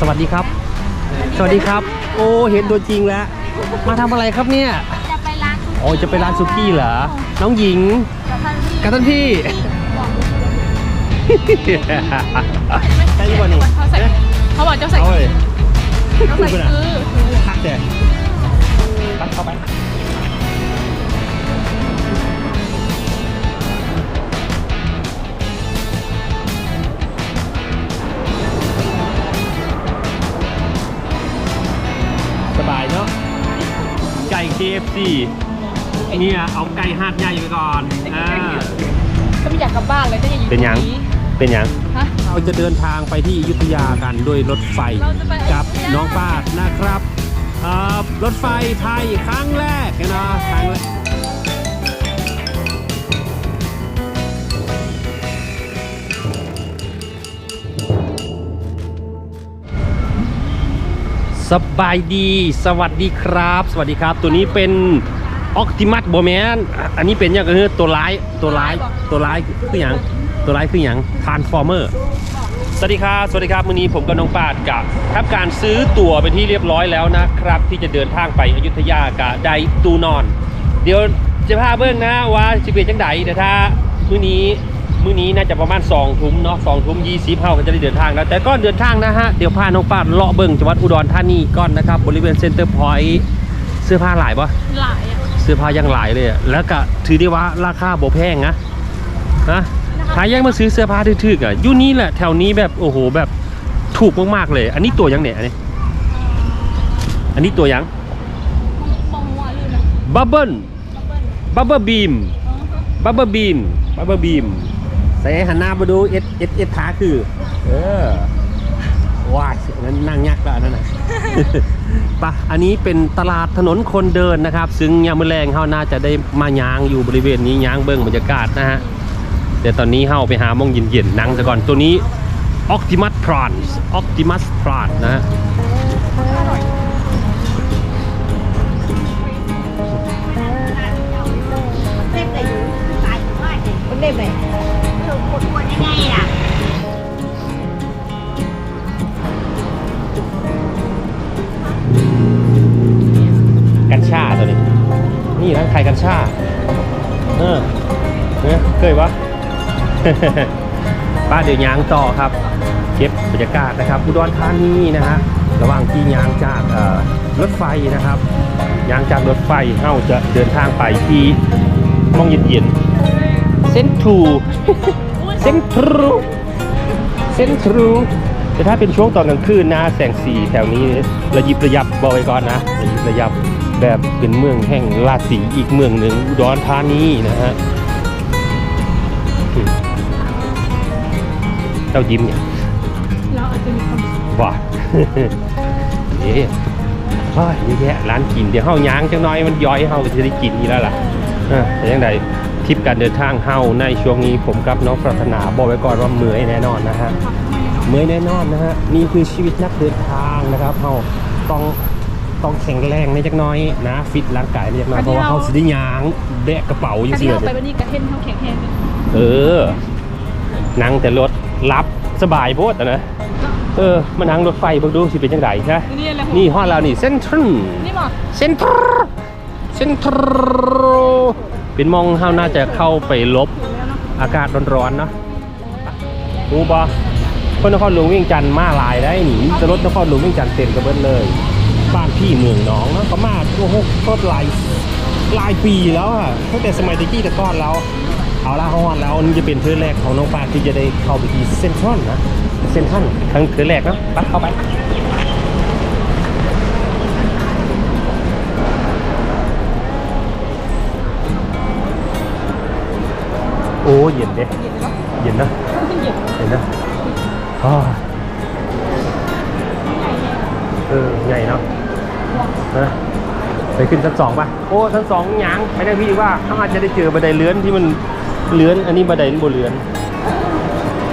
สวัสดีครับ สวัสดีครับ โอ้เห็นตัวจริงแล้ว มาทำอะไรครับเนี่ย จะไปร้านโอ้จะไปร้านซุกี้เหรอ น้องหญิง กับท่านพี่กับท่านพี่ได้ยี่ห้อนี่เขาใส่เขาบอกเจ้าใส่เอาเลยเขาใส่คือทักเด็ตัดเข้าไป KFC เนี่ยเอาไก่หาดใหญ่ไปก่อนอ่าก็ไม่อยากกลับบ้านเลยก็จะอยู่เป็นยังตรนี้เป็นยัง ฮะ เราจะเดินทางไปที่อยุธยากันด้วยรถไฟเราจะไปกับน้องป้าดนะครับเอ่อรถไฟไทยครั้งแรกนะ สบายดี สวัสดีครับ สวัสดีครับ ตัวนี้เป็นออ t ติมัสโบแมนอันนี้เป็นอย่างคือตัวร้าย ตัวร้าย ตัวร้ายคืออย่าง ตัวร้ายคืออย่างทานฟอร์เมอร์ สวัสดีครับ สวัสดีครับ วันนี้ผมกับน้องปาดกับทำการซื้อตั๋วไปที่เรียบร้อยแล้วนะครับ ที่จะเดินทางไปอยุธยากับไดตูนอน เดี๋ยวจะพาเบิ้งนะว่าจะเป็นจังไดแต่ถ้ามื้อนี้ มื้อนี้น่าจะประมาณ2ทุ่มเนาะ2ทุ่ม20เฮาก็จะได้เดินทางแล้ว แต่ก่อนเดินทางนะฮะ เดี๋ยวพาน้องปาดเลาะเบิ้งจังหวัดอุดรธานีก่อนนะครับ บริเวณเซ็นเตอร์พอยต์เสื้อผ้าหลายปะหลายอะเสื้อผ้ายังหลายเลยอะแล้วก็ถือได้ว่าราคาบ่แพงนะนะถ้ายังมาซื้อเสื้อผ้าถือๆอะอยู่นี่แหละแถวนี้แบบโอ้โหแบบถูกมากๆเลย อันนี้ตัวยังเนี่ยอันนี้อันนี้ตัวยังมองว่าลืมนะบับเบิ้ลบับเบิ้ลบับเบิ้ลบีมบับเบิ้ลบีมบับเบิ้ลบีม ใส่หันหน้ามาดูเอสเอสเอสขาคือ เออว้ายนั้นนั่งยักษ์แล้วอันนั่นนะปะอันนี้เป็นตลาดถนนคนเดินนะครับ ซึ่งยามมื้อแรงเฮาน่าจะได้มาย้างอยู่บริเวณนี้ย้างเบิ้งบรรยากาศนะฮะเดี๋ยวตอนนี้เฮาไปหามองเย็นๆนั่งซะก่อนตัวนี้ Optimus Prawns Optimus Prawn นะฮะเล่มไหน ชาตัวนี้ นี่ร้านขายกัญชาเออเนี่ยเคยวะป้าเดี๋ยวยางต่อครับเก็บบรรยากาศนะครับอุดรธานีนะฮะระหว่างที่ยางจากเอ่อรถไฟนะครับยางจากรถไฟเฮาจะเดินทางไปที่มองเย็นๆเซนทรูเซนทรูเซนทรูแต่ถ้าเป็นช่วงตอนกลางคืนนะแสงสีแถวนี้ระยิบระยับบอกไว้ก่อนนะระยิบระยับ แบบเป็นเมืองแห่งราศีอีกเมืองหนึ่งอุดรธานีนะฮะอืมเจ้ายิ้มเนี่ยเราอาจจะมีความสุขว่าเอ๊ะเฮ้ยเยอะแยะร้านกินเดี๋ยวเฮาย้างจังน้อยมันย้อยเฮาก็จะได้กินอีกแล้วล่ะเออแต่ยังไงทริปการเดินทางเฮาในช่วงนี้ผมกับน้องปรารถนาบอกไว้ก่อนว่าเมื่อยแน่นอนนะฮะเมื่อยแน่นอนนะฮะนี่คือชีวิตนักเดินทางนะครับเฮาต้อง ต้องแข็งแรงในจักหน้อยนะฟิตร่างกายในจักหน้อยเพราะว่าเฮาสิได้ย้างแบกกระเป๋าอยู่การเสีที่ยเราไปวันนี้กระเทนเท่าแข็งแรงเลยเออนั่งแต่รถรับสบายโพดอะนะเออมานั่งรถไฟเบิ่งดูสิเป็นจังไดใช่นี่แหละนี่ห้องเรานี่เซ็นทรัลนี่บอกเซ็นทรัลเซ็นทรัลเป็นมองเฮาน่าจะเข้าไปลบอากาศร้อนๆเนาะรู้ปะคนนครหลวงเวียงจันทร์มาหลายได้หนิจะรถนครหลวงเวียงจันทร์เต็มกระเบิดเลย บ้านพี่เมืองน้องนะก็มาโอ้โหก็หลายหลายปีแล้วอะตั้งแต่สมัยตะกี้ตะก้อนแล้ว เอาละฮอนแล้วอันนี้จะเป็นเทือแรกของน้องปาที่จะได้เข้าไปที่เซ็นทรัลนะเซ็นทรัลครั้งเทือแรกเนาะไปเข้าไปโอ้เย็นเด้เย็นนะเย็นนะเออใหญ่เนาะ นะไปขึ้นชั้นสองป่ะ โอ้ชั้นสองหยังไม่ได้พี่ว่าเขาอาจจะได้เจอบันไดเลื้อนที่มันเลื้อน อันนี้บันไดมันบนเลื้อน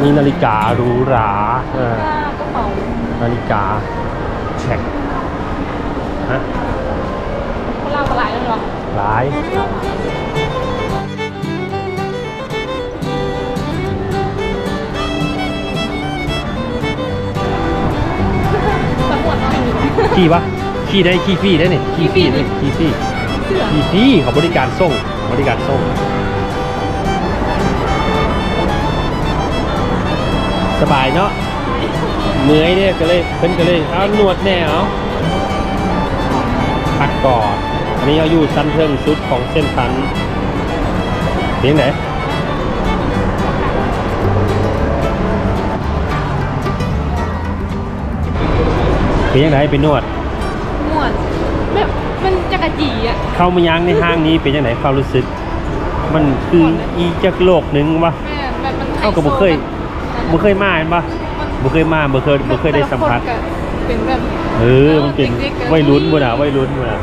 มีนาฬิกาหรูหราเออกระเป๋านาฬิกาแช็คฮะเล่าอะไรแล้วหรอหลายขี่ปะ ขี่ได้ขี่ฟรีได้เนี่ยขี่ฟรีได้ขี่ฟรีเสื้อขี่ฟรีเขาบริการส่งบริการส่ง สบายเนาะเมื่อยเนี่ยก็เลยเพิ่นก็เลยเอาหนวดแน่เอาพักก่อนอันนี้เราอยู่ชั้นเทิงสุดของเส้นพันเพียงไหนเพียงไหนไปนวด กรจีอะเข้ามายังในห้างนี้เป็นยังไงความรู้สึก มันคืออีกจากโลกหนึ่งวะแม่แบบมันเอ้าก็บ่เคยบ่เคยมาเห็นปะบ่เคยมาบ่เคยบ่เคยได้สัมผัสแต่ละคนเป็นแบบ เออ มันเป็นวัยรุ่นบ่น่ะวัยรุ่นบ่น่ะ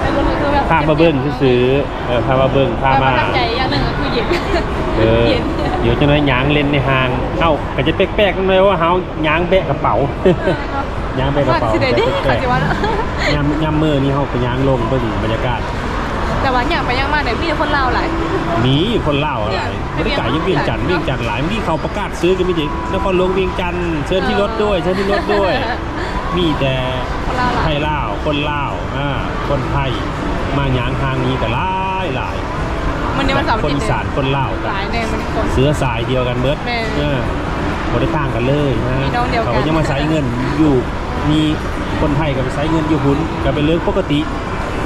แต่ะคนคือแบบพามาเบิ่งซื้อๆเออพามาเบิ่งพามา ประทับใจอย่างหนึ่งก็คือเย็นเออ เย็นเดี๋ยวจะน้อยยางเล่นในห้าง เอ้าก็จะแปลกๆกันเลยว่าเฮายางแบะกระเป๋า ยางแบะกระเป๋าสิได้ดิแปลเขากสิว่าๆยามยามมื้อนี้เฮาก็หยางลงเบิ่งบรรยากาศ แต่ว่าอย่างไปอย่างมาเนี่ยมีแต่คนลาวหลาย มีคนเล่าวอะไรเนี่ยบริการยังเวียงจันทร์เวียงจันทร์หลายมีเขาประกาศซื้อกันไม่จริงนครหลวงเวียงจันทร์เชิญที่รถด้วยเชิญที่รถด้วย มีแต่คนลาวหลาไทยยลาวคนลาวอ่าคนไทยมาหยางทางนี้ก็หลายหลายมันนี่มันสามคนกิอีนสานคนลาวหกันลายแน่มันคน เสือสายเดียวกันเบิดแม่ เออ บ่ได้ต่างกันเลยนะพี่น้องเดียวกัน เขายังมาใช้เงินอยู่มีคนไทยกับใช้เงินอยู่หุ้นก็เป็นเรื่องปกติ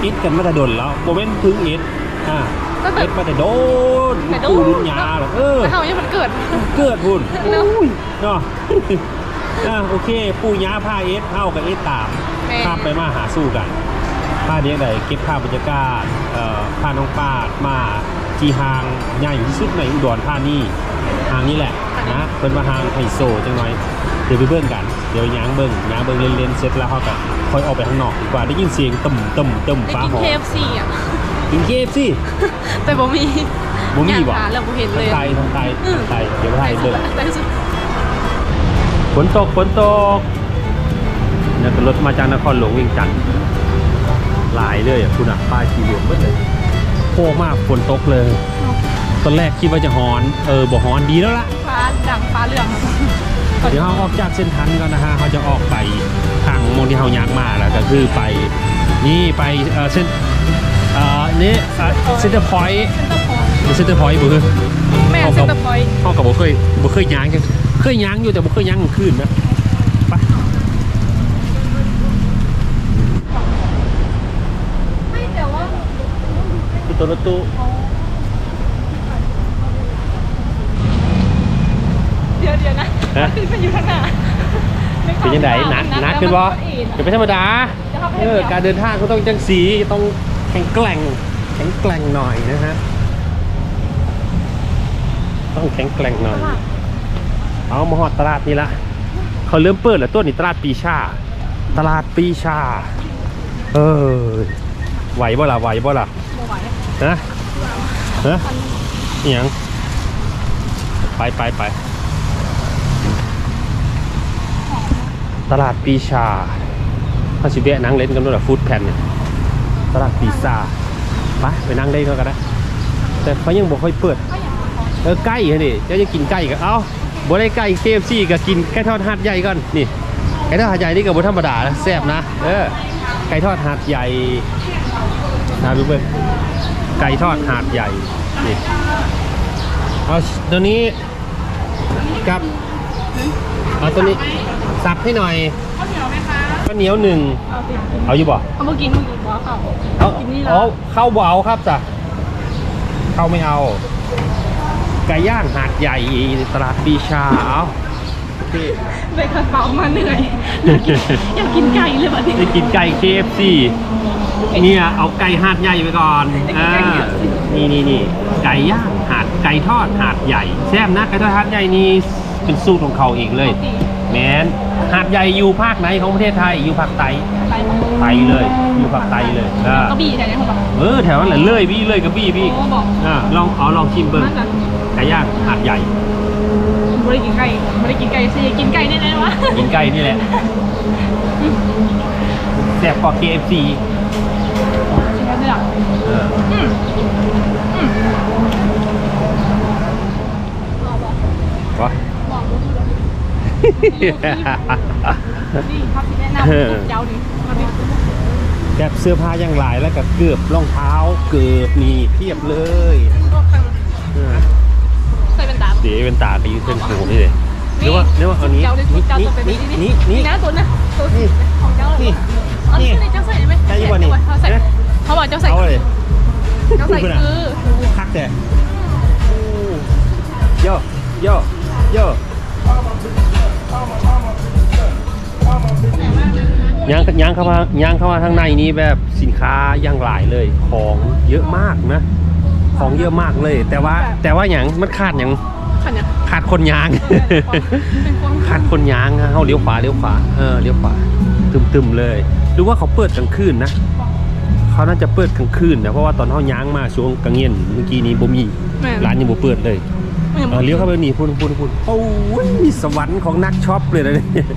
อิดกันมาแต่ดนแล้วโมเมนต์พึ่งเอ็ดอ่าก็แบบเอ็ดมาแต่โดนแต่โดนปู่รุ่นยาหรอกเออแต่เขายังมันเกิด เกิดพุ่นเนอะ อุ้ยเนาะอ่าโอเค ปู่ย่าพาเอสเท่ากับเอสตามแม่พาไปมาหาสู้กันพาเดียงใดเก็บภาพบรรยากาศเอ่อพาน้องปาดมาจีฮางใหญ่ที่สุดในอุดรธานีทางนี้แหละ นะเป็นมาฮางไฮโซจังหน่อยเดี๋ยวไปเบิ่งกันเดี๋ยวย้างเบิ่งย้างเบิ่งเล่นๆเสร็จแล้วเขาก็ค่อยออกไปข้างนอกดีกว่าได้ยินเสียงตึมตึมตึมได้ฟ้ากินหอ KFC อะกินเคฟสิแต่บ่มีบ่มีบ่อยากหาแล้วบ่เห็นทาเลงยไทยทางไทยอืมทางไทยเดี๋ยวไปให้เบิ่งแต่สุดฝนตกฝนตกเนี่ยก็รถมาจากนครหลวงเวียงจันทร์หลายเลยอะคุณอะป้ายสีเหลืองเบิดเลยโคมากฝนตกเลย ตอนแรกคิดว่าจะฮอน เออบ่ฮอนดีแล้วล่ะ ฟ้าดังฟ้าเหลืองเดี๋ยวเราออกจากเส้นทันก่อนนะฮะเขาจะออกไปทางมงที่เขายากมาแล้วก็คือไปนี่ไปเออเส้นเอ่อนี่เซ็นเตอร์พอยต์เซ็นเตอร์พอยต์เซ็นเตอร์พอยต์บ่คือแม่เซ็นเตอร์พอยต์เขากับบ่เคยบ่เคยย้างจังเคยย้างอยู่แต่บ่เคยย้างกลางคืนนะไปไม่แต่ว่าคือตัวรถตู้ เดี๋ยวเดี๋ยวนะฮะ ขึ้นไปอยู่ข้างหน้าเป็นยังไงหนักหนักขึ้นบ่เป็นไม่ธรรมดาเออการเดินทางก็ต้องจังสีต้องแข็งแกร่ง แข็งแกร่งหน่อยนะฮะต้องแข็งแกร่งหน่อย เอามาหอดตลาดนี่ละเขาเริ่มเปิดแล้วตัวนี้ตลาดปีชา ตลาดปีชา เออไหวบ่ล่ะไหวบ่ล่ะบ่ไหวนะฮะอหยังไปไปไป ตลาดปีชาเขาสิเบะนั่งเล่นกันด้วยฟูดแพนเนี่ยตลาดปีชาไปไปนั่งเล่นกันก็ได้ แต่เขายังบอกค่อยเปิด เออใกล้เหรอนี่จะจะกินไก่กับเอ้าบ่ได้ไก่เคฟซีก็กินไก่ทอดหาดใหญ่ก่อนนี่ไก่ทอดหาดใหญ่นี่ก็บ่ธรรมดานะแซ่บนะเออไก่ทอดหาดใหญ่นะพี่เบิ้งไก่ทอดหาดใหญ่นี่เอาตัวนี้กับเอาตัวนี้ สับให้หน่อยข้าวเหนียวไหมคะข้าวเหนียวหนึ่งเอาสิเอาอยู่บ่เอาเมื่อกี้เมื่อกี้บอกเขาเอากินนี่เอาละเข้าบ่เอาครับจ้ะเข้าไม่เอาไก่ย่างหาดใหญ่ตลาดปีชาเอาโอเคไปกระเป๋ามาเหนื่อยอยากกินอยากกินไก่เลยแบบนี้ได้กินไก่ KFC เนี่ยเอาไก่หาดใหญ่ไปก่อนอ่านี่นี่นี่ไก่ย่างหาดไก่ทอดหาดใหญ่แซ่บนะไก่ทอดหาดใหญ่นี่เป็นสูตรของเขาเองเลย แมนหาดใหญ่อยู่ภาคไหนของประเทศไทยอยู่ภาคใต้ไปไตเลยอยู่ภาคใต้เลยอ่าก็บีแต่เนี่ยเขาบอกเออแถวนั้นแหละเลยบี้เลยกับบี้บี้โอ้บอกอ่าลองเอาลองชิมเบิ้งน่าจะไก่ย่างหาดใหญ่ไม่ได้กินไก่ไม่ได้กินไก่สิกินไก่แน่ๆวะกินไก่นี่แหละแซ่บกว่า KFC ชิมแล้วเนี่ยเออ อืมอืม วะ บอกรู้เลย นี่เขาสิแนะนำทุกเจ้านี่มาดิแบบเสื้อผ้าอย่างหลายแล้วก็เกือบรองเท้าเกือบนี่เพียบเลยพวกตังเออใส่เป็นดาบเดี๋ยวเป็นตาไปยืนเส้นหูนี่เลยเรียกว่าเรียกว่าเอานี้เจ้าเลยนี่เจ้านี่ตัวเป็นนี่นี่นี่นี่นะตัวนะตัวนี่ของเจ้าเลยนี่เอาที่ไหนเจ้าใส่ได้ไหมได้อยู่บ่นี่เขาใส่นะเขาบอกเจ้าใส่เอาเลยเจ้าใส่คือคักแต่โยโยโย ย่างย่างเข้ามาย่างเข้ามาทางในนี้แบบสินค้าอย่างหลายเลยของเยอะมากนะ ของเยอะมากเลย แต่ว่าแต่ว่าอย่างมันขาดอย่างขันเนี่ยขาดคนยางเป็นคนขาดคนยางอะเขาเลี้ยวขวาเลี้ยวขวาเออเลี้ยวขวาตึมๆเลยหรือว่าเขาเปิดกลางคืนนะเขาน่าจะเปิดกลางคืนนะเพราะว่าตอนเขาย้างมาช่วงกลางเย็นเมื่อกี้นี้บ่มีแม่ร้านยังบ่เปิดเลย เออเลี้ยวเข้าไปนี่พูนพูนพูนโอ้ยสวรรค์ของนักช็อปเลยนะเนี่ย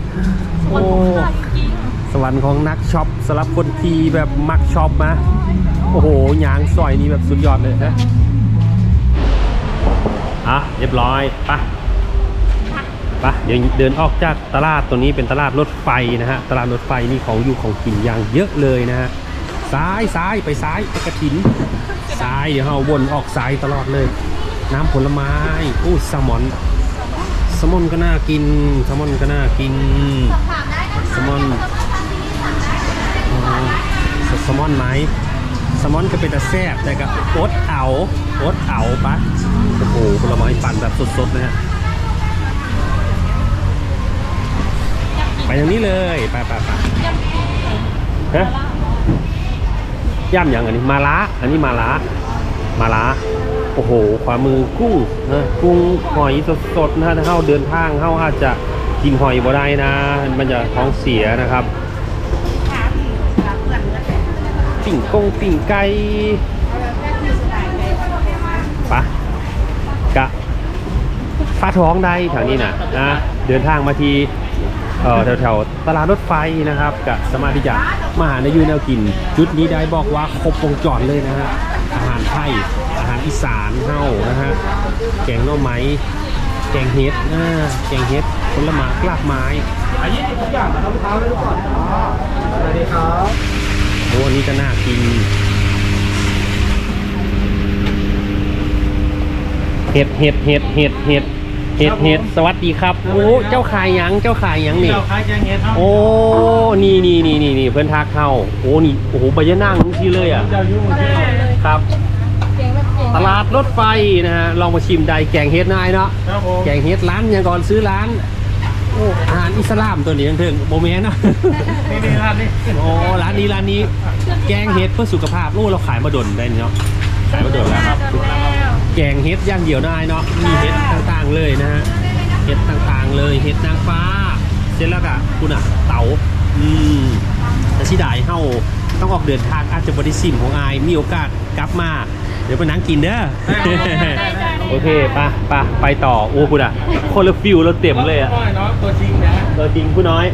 คโอ้นของข้าจริงสวรรค์ของนักช็อปสำหรับคนที่แบบมักช็อปนะโอ้โหยางซอยนี้แบบสุดยอดเลยนะอะเรียบร้อยไปไปเดี๋ยวเดินออกจากตลาดตัวนี้เป็นตลาดรถไฟนะฮะตลาดรถไฟนี่ของอยู่ของกินอย่างเยอะเลยนะฮะซ้ายซ้ายไปซ้ายไปกระถินซ้ายเดี๋ยวเราวนออกซ้ายตลอดเลย น้ำผลไม้อู้แซลมอนแซลมอนก็น่ากินแซลมอนก็น่ากินแซลมอนแซลมอนไหมแซลมอนก็เป็นแต่แซ่บแต่ก็อดเอาอดเอาปะโอ้โหผลไม้ปั่นแบบสดๆเลยฮะไปทางนี้เลยไปไปไปฮะย่ำอย่างอันนี้มาล้าอันนี้มาล้ามาล้า อ้โหขวามือกุ้งนะกุ้งหอยสดๆนะฮะถ้าเข้าเดินทางเข้าอาจจะกินหอยบ่ได้นะ มันจะท้องเสียนะครับปิ่งกงปิ่งไก่ปะกะฟ้าท้องได้แถวนี้นะนะเดินทางมาทีเอ่อแถวๆตลาดรถไฟนะครับกับสมารถที่จะมาหาในยูแนวกิน จุดนี้ได้บอกว่าครบวงจรเลยนะฮะารไทย อาหารอีสานเฮานะฮะ แกงหน่อไม้ แกงเฮ็ดอ่าแกงเฮ็ดผลไม้กลากไม้อันนี้ทุกอย่างนะครับลูกค้าทุกคนสวัสดีครับโอ้อันนี้ก็น่ากินเห็ดเห็ดเห็ดเห็ดเห็ด เห็ดเห็ดสวัสดีครับโอ้เจ้าขายหยังเจ้าขายหยังนี่เจ้าคล้ายแกงเห็ดครับโอ้นี่นี่นี่นี่นี่เพื่อนทักเข้าโอ้นี่โอ้โหใบยะนั่งทั้งที่เลยอะเจ้ายุ่งเจ้าครับเก่งแบบเก่งตลาดรถไฟนะฮะลองมาชิมได้แกงเฮ็ดนายเนาะครับผมแกงเฮ็ดร้านยังก่อนซื้อร้านโอ้อาหารอิสลามตัวนี้ยังถึงโบแมนเนาะนี่นี่ร้านนี้โอ้ร้านนี้ร้านนี้ แกงเฮ็ดเพื่อสุขภาพโอ้เราขายมาดนได้เนาะขายมาดนแล้ว แกงเฮ็ดอย่างเดียวได้เนาะมีเฮ็ดต่างๆเลยนะฮะเฮ็ดต่างๆเลยเฮ็ดนางฟ้าเสร็จแล้วก็คุณอะเต๋าอืมแต่ที่ได้เฮาต้องออกเดินทางอาจจะบริสิมของอายมีโอกาสกลับมา เดี๋ยวไปนั่งกินเด้อโอเคไปไปไปต่อโอ้คุณอะคนละฟิวเราเต็มเลยอะน้อยเนาะตัวจริงนะตัวจริงผู้น้อย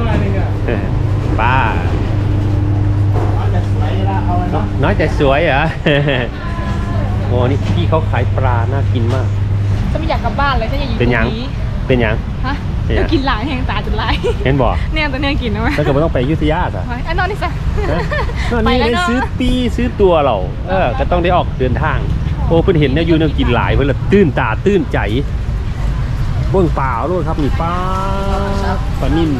น้อยนึงอะป้าจะสวยละเอาเนาะน้อยแต่สวยเหรอ โอ้นี่พี่เขาขายปลาน่ากินมาก ฉันไม่อยากกลับบ้านเลยฉันอยากอยู่เป็นยัง ตรงนี้เป็นหยัง ฮะเป็นยัง จะกินหลายแห่งตาจนลาย เห็นบ่เนี่ยตัวเนี้ยกินนะไหมถ้าเกิดว่าต้องไปอยุธยาอะไอ้นอนนี่ซะ นะตอนไปนี้แล้วได้เนาะซื้อปีซื้อตัวเราเออก็ต้องได้ออกเดินทาง โอ้เพิ่นเห็นเนี่ยอยู่เนี่ยกินหลายเพิ่นละตื้นตาตื้นใจเบื้องเปล่าด้วยครับนี่ป้าปลานิ่น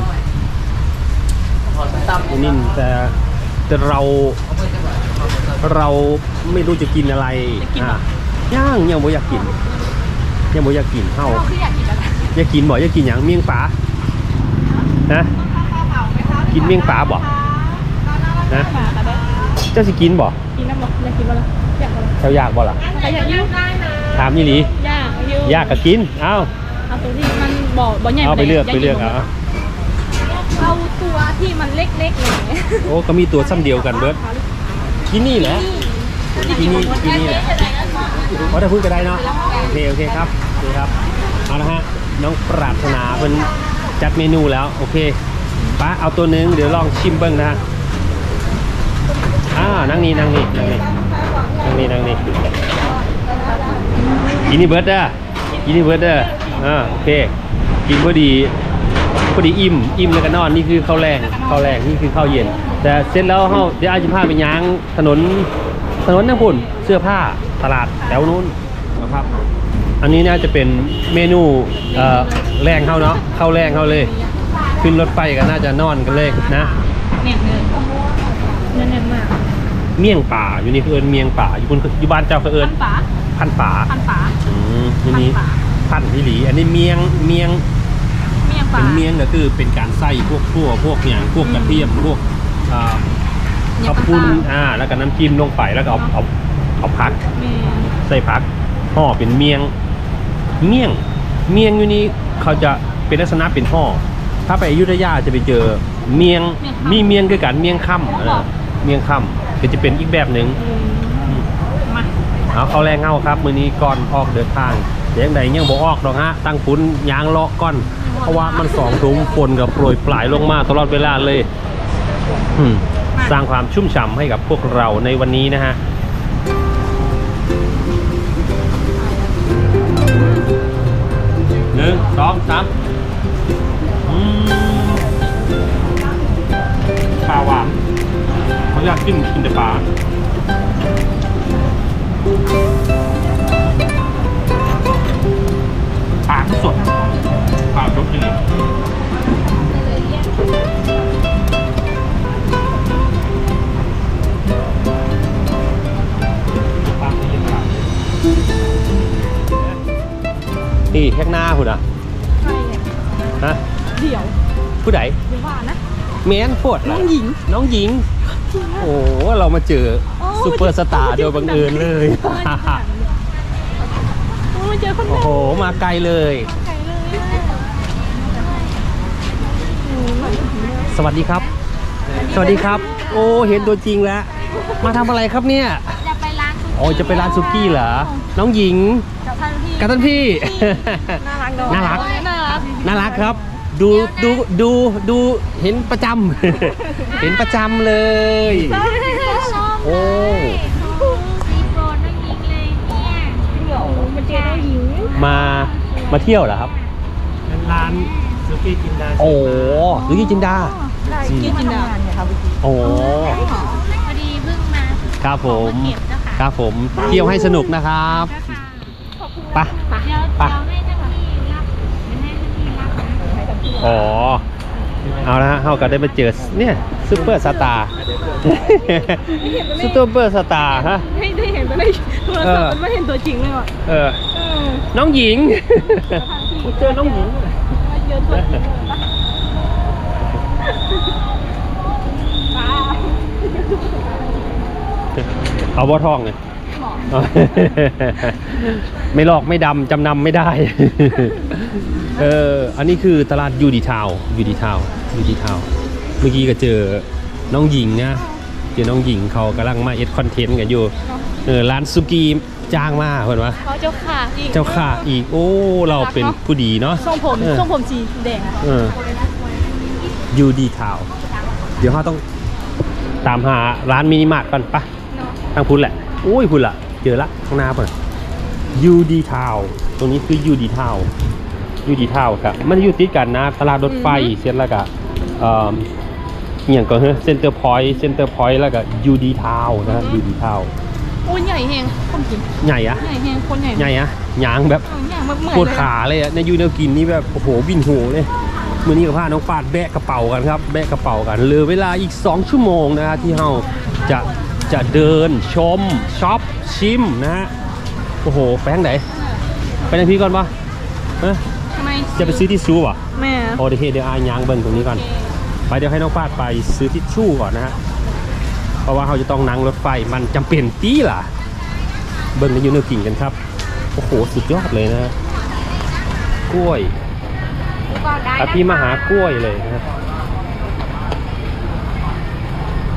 ปลานิ่นแต่แต่เราเรา ไม่รู้จะกินอะไรอะย่างยังบ่อยากกินยังบ่อยากกินเฮาเราคืออยากกินอะไรอยากกินบ่อยากกินหยังเมี่ยงปลาฮะ กินเมี่ยงปลาบ่ฮะหมาค่ะเด้อเจ้าสิกินบ่กินน้ำบอกอยากกินอะไรอยากอะไรเจ้าอยากบ่ล่ะใครอยากยุ่งถามยี่หลีอยากยุ่งอยากก็กินเอ้าเอาตัวที่มันบ่บ่ใหญ่เอาไปเลือกไปเลือกเอาเอาเอาตัวที่มันเล็กๆเลยโอ้ก็มีตัวซ้ำเดียวกันเบิร์ดกินนี่แหละ กินนี่กินนี่แหละเพราะถ้าพูดก็ได้เนาะโอเคโอเคครับโอเคครับเอาละฮะน้องปรารถนาเป็นจัดเมนูแล้วโอเคป้าเอาตัวนึงเดี๋ยวลองชิมเบิ้งนะอ่านั่งนี่นั่งนี่นั่งนี่นั่งนี่นั่งนี่กินนี่เบิร์ดเด้อกินนี่เบิร์ดเด้ออ่าโอเคกินพอดีพอดีอิ่มอิ่มแล้วก็นอนนี่คือข้าวแรงข้าวแรงนี่คือข้าวเย็น แต่เสร็จแล้วเฮาเดี๋ยวอาจจะพาไปย่างถนน ถนนนั่งพุ่นเสื้อผ้าตลาดแถวนู้นนะครับ อันนี้น่าจะเป็นเมนูเอ่อแรงเข้าเนาะเข้าแรงเข้าเลย ขึ้นรถไฟก็น่าจะนอนกันเลยนะเนียนเนินเนินเนินมากเมี่ยงป่าอยู่นี่คือเอินเมียงป่าอยู่บนอยู่บ้านเจ้าคือเอิพันนฝาพันป่าพันฝาอืมอันนี้พันป่าพันพิหลี อันนี้เมียงเมียงเมียงฝาเป็นเมียงก็คือเป็นการใส่พวกทั่วพวกอย่างพวกกระเทียมพวกอ่า ข้าวปุ้นอ่าแล้วก็น้ำจิ้มลงไปแล้วก็เอาเอาเอาผักเมียงใส่ผักห่อเป็นเมียง เมี่ยง เมียงอยู่นี้เขาจะเป็นลักษณะเป็นห่อถ้าไปอยุธยาจะไปเจอเมียงมีเมียงคือกันเมียงค่ำเออเมียงค่ำก็จะเป็นอีกแบบหนึ่งมาเอาเขาแรงเงาครับ มือนี้ก่อนออกเดินทางเดี๋ยวยังใดยังบ่ออกดอกฮะตั้งปุ้นยางเลาะก้อน เพราะว่ามันสองถุงฝนกับโปรยปลายลงมาตลอดเวลาเลย อืม สร้างความชุ่มฉ่ำให้กับพวกเราในวันนี้นะฮะ หญิงน้องหญิง โอ้โหเรามาเจอโอ้ซูเปอร์สตาร์โดยบังเอิญเลยโอ้ยเจอคนโอ้แรกโห มาไกลเลยใครเลยอะสวัสดีครับ สวัสดีครับ โอ้เห็นตัวจริงแล้ว มาทำอะไรครับเนี่ย จะไปร้านซุโอ้ยจะไปร้านซุกี้เหรอ น้องหญิงกับท่านพี่กับท่านพี่น่ารักเนอะน่ารักน่ารักน่ารักครับ ดูดูดูดูเห็นประจำ เห็นประจำเลย โอ้ซีโปรดไม่ยิงเลยเนี่ยมามาเที่ยวเหรอครับร้านสุกี้จินดา โอ้หรือจินดากินจินดาโอ้พอดีเพิ่งมา ครับผมเก็บเจ้าค่ะครับผม เที่ยวให้สนุกนะครับ ไปไป อ๋อ เอาละฮะเราก็ได้มาเจอเนี่ยซูเปอร์สตาร์ซูเปอร์สตาร์ฮะให้ได้เห็นไปได้โทรศัพท์มันไม่เห็นตัวจริงเลยว่ะเออเออน้องหญิง เจอน้องหญิงมาเจอตัวจริงเลยปะป้าเอาบ่ทองไงห มอไม่หลอกไม่ดำจำนำไม่ได้ เอออันนี้คือตลาดยูดีทาวยูดีทาวยูดีทาวเมื่อกี้ก็เจอน้องหญิงนะเจอน้องหญิงเขากำลังมาเอ็ดคอนเทนต์กันอยู่เออร้านซุกี้จ้างมาเห็นปะเขาเจ้าค่ะอีกเจ้าค่ะอีกโอ้เราเป็นผู้ดีเนาะทรงผมเออทรงผมสีแดงเออยูดีทาวเดี๋ยวเราต้องตามหาร้านมินิมาร์ทก่อนปะเนาะทางพุ้นแหละโอ้ยพุ้นละเจอละข้างหน้าป่ะยูดีทาวตรงนี้คือยูดีทาวยูดีทาวครับ มันอยู่ติดกันนะตลาดรถไฟเส้นแล้วก็เอ่ออหย่างก็เฮ้เซ็นเตอร์พอยต์เซ็นเตอร์พอยต์แล้วก็ยูดีทาวนะยูดีทาวโอ้ยใหญ่แหงคนกินใหญ่อะใหญ่แหงคนใหญ่ใหญ่อะยางแบบเออใหญ่แบบเหมือนปวดเลยขาเลยอะในยูเนลกินนี่แบบโอ้โหบินโหเลยมือนี้กับพาน้องปาดแบะกระเป๋ากันครับแบะกระเป๋ากันเหลือเวลาอีก 2 ชั่วโมงนะฮะที่เราจะ จะเดินชมช็อปชิมนะฮะโอ้โหไปทางไหนไปทางพี่ก่อนปะเอ้ยทำไมจะไปซื้อทิชชู่ป่ะแม่โอเดยวเดี๋ยวอายยางเบิ้งตรงนี้ก่อน ไปเดี๋ยวให้น้องปาดไปซื้อทิชชู่ก่อนนะฮะเพราะว่าเราจะต้องนั่งรถไฟมันจำเป็นตีล่ะ เบิ้งในยูเนลกินกันครับโอ้โหสุดยอดเลยนะฮะกล้วยก็ได้อภิมหากล้วยเลยนะครับ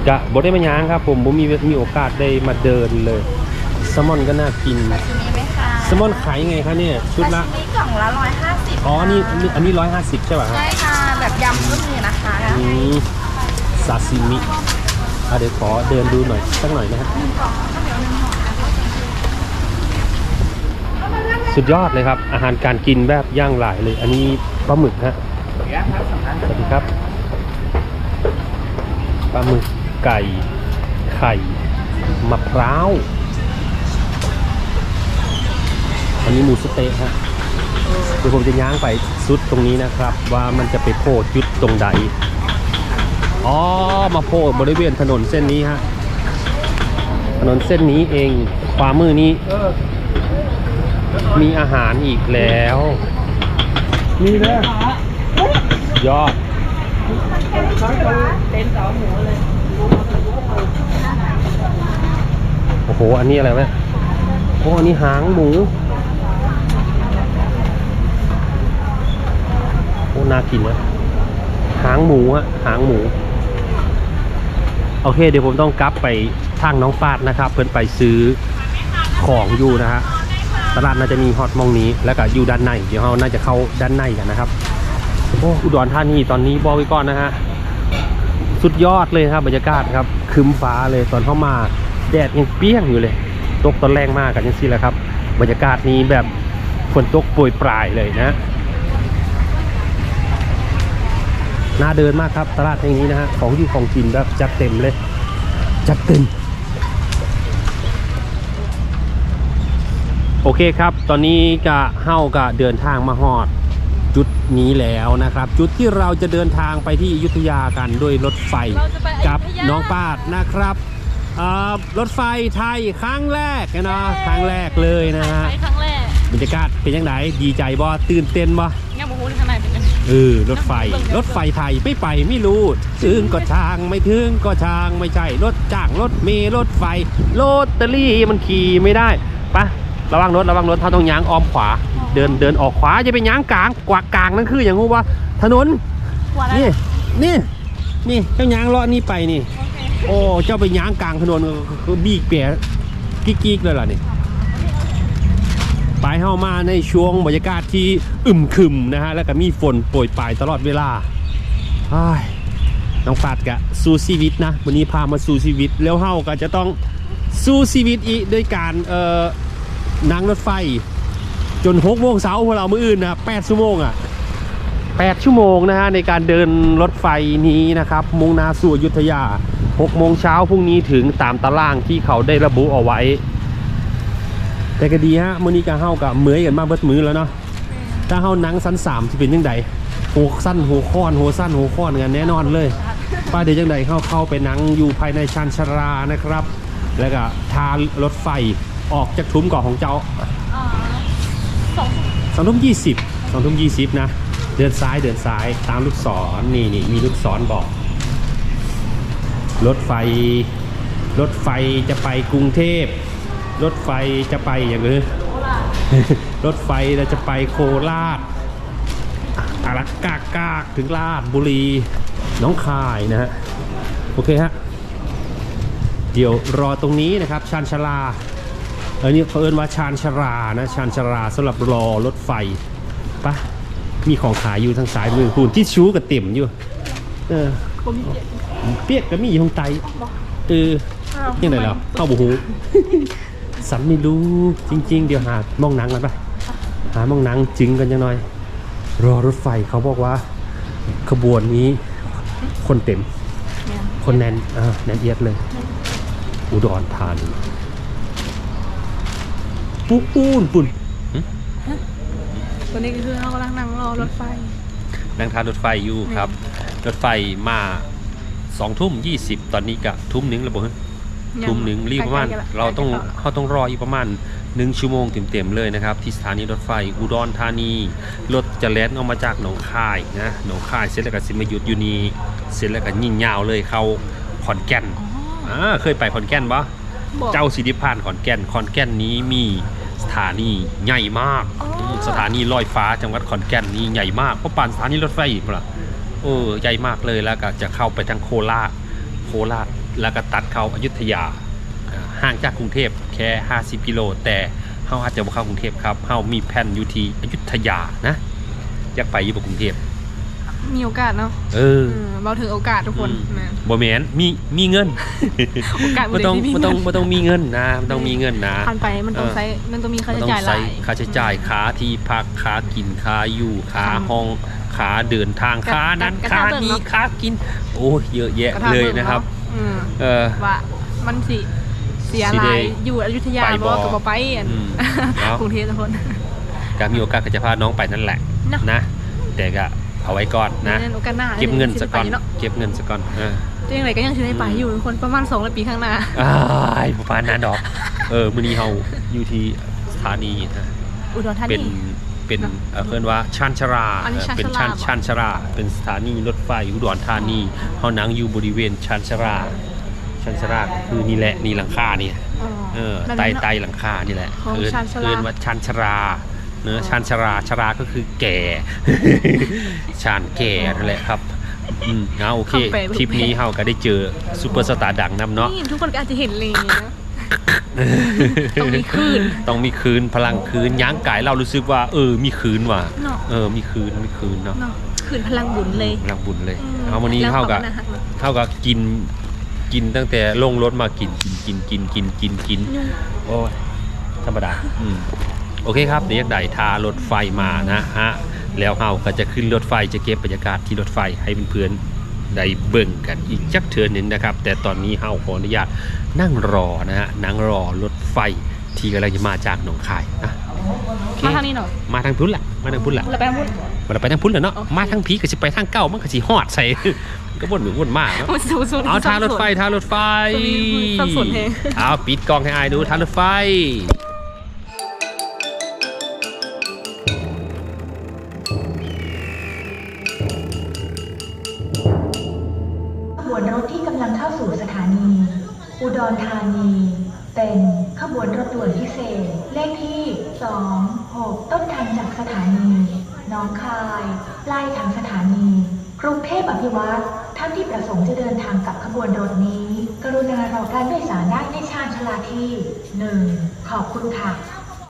จะบได้มาย้างครับ ผมผมมีมีโอกาสได้มาเดินเลยแซลมอนก็น่ากินมีไหมคะแซลมอนขายยังไงคะเนี่ยชุดละมีกล่องละร้อยห้าสิบอ๋อนี่นี่อันนี้ร้อยห้าสิบใช่ป่ะครับใช่ค่ะแบบยำก็มีนะคะอืมซาซิมิอะเดี๋ยวขอเดินดูหน่อยสักหน่อยนะครับสุดยอดเลยครับ อาหารการกินแบบย่างหลายเลย อันนี้ปลาหมึกฮะเดี๋ยวครับสำคัญสวัสดีครับปลาหมึก ไก่ ไข่ มะพร้าว อันนี้หมูสะเต๊ะฮะเดี๋ยวผมจะย่างไปสุดตรงนี้นะครับ ว่ามันจะไปโผล่จุดตรงใด อ๋อ มาโผล่บริเวณถนนเส้นนี้ฮะ ถนนเส้นนี้เองขวามือนี้เออมีอาหารอีกแล้วมีเลยยอดเต็นท์สองหมูเลย โอ้โห อันนี้อะไรวะโอ้อันนี้หางหมู โอ้น่ากินนะหางหมูฮะ หางหมู โอเค เดี๋ยวผมต้องกลับไปทางน้องฟาดนะครับ เพื่อนไปซื้อของอยู่นะฮะ ตลาดน่าจะมีฮอตมองนี้ แล้วก็อยู่ด้านใน เดี๋ยวเราน่าจะเข้าด้านในกันนะครับ โอ้อุดรธานีตอนนี้บอกไว้ก่อนนะฮะ สุดยอดเลยครับบรรยากาศครับครึมฟ้าเลยตอนเข้ามา แดดยังเปรี้ยงอยู่เลย ตกตอนแรงมากกันยังสิแหละครับ บรรยากาศนี้แบบฝนตกโปรยปลายเลยนะน่าเดินมากครับตลาดแห่งนี้นะฮะของอยู่ของกินแบบจัดเต็มเลย จัดเต็ม โอเคครับ ตอนนี้ก็เฮ้าก็เดินทางมาฮอดจุดนี้แล้วนะครับ จุดที่เราจะเดินทางไปที่อยุธยากันด้วยรถไฟไกับน้องปาดนะครับ รถไฟไทยครั้งแรกนะครั้งแรกเลยนะฮะไปครั้งแรกบรรยากาศเป็นยังไงดีใจบ่ตื่นเต้นบ่งั้นบอกว่าข้างในเป็นยังไงเออรถไฟรถไฟไทยไม่ไปไม่รู้ถึงก็ช่างไม่ถึงก็ช่างไม่ใช่รถจ้างรถเมล์รถไฟรถเตอรี่มันขี่ไม่ได้ปะระวังรถระวังรถถ้าต้องย้างอ้อมขวา เดินเดินออกขวาจะไปย้างกลางกวากกลางนั่นคืออย่างงูว่าถนนหัวอะไรนี่นี่นี่เจ้าย้างเลาะนี่ไปนี่ โอ้เจ้าไปย้างกลางถนนก็บีกเปียกิ๊กๆเลยล่ะนี่ไปเข้ามาในช่วงบรรยากาศที่อึมครึมนะฮะแล้วก็มีฝนโปรยปลายตลอดเวลาอ้น้องปาดกะสู้ชีวิตนะวันนี้พามาสู้ชีวิตแล้วเฮาก็จะต้องสู้ชีวิตอีกด้วยการเอ่อนั่งรถไฟ จนหกโมงเช้าพวกเราเมื้ออื่นนะแปดชั่วโมงอะแปดชั่วโมงนะฮะในการเดินรถไฟนี้นะครับมุ่งหนาสู่อยุธยา หกโมงเช้าพรุ่งนี้ถึงตามตารางที่เขาได้ระบุเอาไว้ แต่ก็ดีฮะมื้อนี้ก็เฮากับเมอยกันมาเบิดมื้อแล้วเนาะถ้าเฮาหนังสั้นสามที่เป็นยังไงโหสั้นโหค้อนโหสั้นโหค้อนกันแน่นอนเลยป้าเดี๋ยวจังใดเข้าเข้าไปหนังอยู่ภายในชานชารานะครับ แล้วก็ทานรถไฟออกจากทุ้มเกาะของเจ้าอ่าสองสองทุ่มยี่สิบสองทุ่มยี่สิบนะ เดินซ้ายเดินซ้ายตามลูกศรนี่นี่มีลูกศรบอก รถไฟ รถไฟจะไปกรุงเทพ รถไฟจะไปอย่างนี้รถไฟเราจะไปโคราชอารักกากกากถึงราชบุรีน้องคายนะฮะ โอเคฮะ เดี๋ยวรอตรงนี้นะครับ ชานชาลาเออนี่เขาเอิ้นว่าชานชารานะชานชาราสำหรับรอรถไฟปะมีของขายอยู่ทางซ้ายมือคุณที่ชูกับเต็มอยู่ เออ เจ็ดเปียกก็มีอยู่ทางใต้เอออ้าวยังไงแล้วเข้าบูฮูสันไม่รู้จริง ๆ เดี๋ยวหามองหนังกันปะหามองหนังจึงกันจังหน่อย รอรถไฟเขาบอกว่า ขบวนนี้ คนเต็มเนี่ยคนแน่นอ่าแน่นเอียดเลย อุดรธานีปุ๊ปูนปุ่นตัวนี้ก็คือเรากำลังนั่งรอรถไฟนั่งทานรถไฟอยู่ครับ รถไฟมา สองทุ่มยี่สิบตอนนี้กะทุ่มหนึ่งแล้วบ่ฮะทุ่มหนึ่งรีบประมาณใกล้ๆกันละเราต้องใกล้ๆกันละเขาต้องรออีกประมาณหนึ่งชั่วโมงเต็มๆเลยนะครับ ที่สถานีรถไฟอุดรธานี รถจะแล่นออกมาจากหนองคายนะหนองคายเสร็จแล้วก็สิมาหยุดอยู่นี่เสร็จแล้วก็ยิ่งยาวเลยเข้าขอนแก่นอ๋ออ่าเคยไปขอนแก่นปะบอกเจ้าสิริพานขอนแก่นขอนแก่นนี้มีสถานีใหญ่มากอ๋ออืมสถานีลอยฟ้าจังหวัดขอนแก่นนี้ใหญ่มากเพราะปานสถานีรถไฟอีกล่ะ เออใหญ่มากเลยแล้วก็จะเข้าไปทางโคราชโคราชแล้วก็ตัดเข้าอยุธยาห่างจากกรุงเทพแค่ 50 กิโล แต่เฮาอาจจะบ่เข้ากรุงเทพครับเฮามีแผนอยู่ที่อยุธยานะอยากไปอยู่บ่กรุงเทพ มีโอกาสเนาะเออเออเราถือโอกาสทุกคนอืมนะบ่แมนมีมีเงินโอกาสบ่บ่ได้ต้องที่มีบ่ต้องเงินบ่ต้องมีเงินนะบ่ต้องมีเงินนะผ่านไปมันต้องเออใช้มันต้องมีค่ามันใช้ต้องจ่ายหใช้ลายค่าใช้จ่ายค่าที่พักค่ากินค่าอยู่ค่าค่ะห้องค่าเดินทางกระค่านั้นกระค่าเบิ่งนี้เนาะค่ากิน โอ้ยเยอะแยะกระทะเลยบิ่งนะครับเาอืมเออว่ามันสิเสียสิหได้ลายอยู่อยุธยาไปบ่บ่กับบ่ไปอันอืมเนาะกรุงเทพทุกคนก็มีโอกาสก็จะพาน้องไปนั่นแหละเนาะนะแต่ก็ เอาไว้ก่อนนะเดี๋ยวโอกาสหน้าเก็บเงินสักก่อนดี๋ยวสิได้ไปเนาะเก็บเงินสักก่อนเออจะยังไงก็ยังสิได้ไปอยู่ทุกคนประมาณ2ปีข้างหน้าอ้ายประมาณนั้นดอก เออมื้อนี้เฮาอยู่ที่สถานีนะอุดรธาเป็นนีเป็นเอ่อเพื่อนว่าชันชราอันนี้เอ่อเป็นชาชัญนชราชันชรา เป็นสถานีรถไฟอุดรธานีเฮานั่งอยู่บริเวณชันชราชันชราก็คือนี่แหละนี่หลังคานี่อ๋อเออแบบไต่นั้นเนาะไต่หลังคานี่แหละของเอิ้นชานชราเอิ้นว่าชันชรา เนอะชันชราชราก็คือแก่ ชานแก่นั่นแหละครับอืมเอาโอเคคำแปลทริปนี้เฮาก็ได้เจอซูเปอร์สตาร์ดังนํเนาะนี่ทุกคนก็อาจจะเห็นเลยนะต้องมีคลื่นต้องมีคืนพลังคืนย่างกายเรารู้สึกว่า เออมีคืนว่ะเนาะเออมีคืนมีคืนเนาะเนาะขืนพลังบุญเลยพลังบุญเลยอืมเอาวันนี้แล้วเท่ากับขอบคุณนะคะเท่ากับกินกินตั้งแต่ลงรถมากินกินกินกินกินกินกินยุ่งโอ้ยธรรมดาอืม โอเคครับเดี๋ยวใดทารถไฟมานะฮะแล้วเฮาก็จะขึ้นรถไฟจะเก็บบรรยากาศที่รถไฟให้เพื่อนๆได้เบิ่งกันอีกจักเทือนหนึงนะครับ แต่ตอนนี้เฮาขออนุญาตนั่งรอนะฮะนั่งรอรถไฟที่กำลังจะมาจากหนองคายนะโอเคมาทางนี้หน่อยมาทางพุ่นแหละมาทางพุ่นแหละเราไปทางพุทธมันไปทางพุ่นแหละเนาะโอเคมาทางพีก็สิไปทางเก้ามันก็สิฮอดใส่ก็บ่นหรือบ่นมากเนาะมันสูงสุดเอาทางรถไฟทางรถไฟสับสนแฮงเอาปิดกล้องให้อายดูทางรถไฟ ดรธานี เป็นขบวนรถด่วนพิเศษ เลขที่ 26 ต้นทางจากสถานีน้องคายปลายทางสถานีกรุงเทพอภิวัตรท่านที่ประสงค์จะเดินทางกับขบวนรถนี้ กรุณารอการโดยสารได้ในชานชลาที่ 1 ขอบคุณค่ะ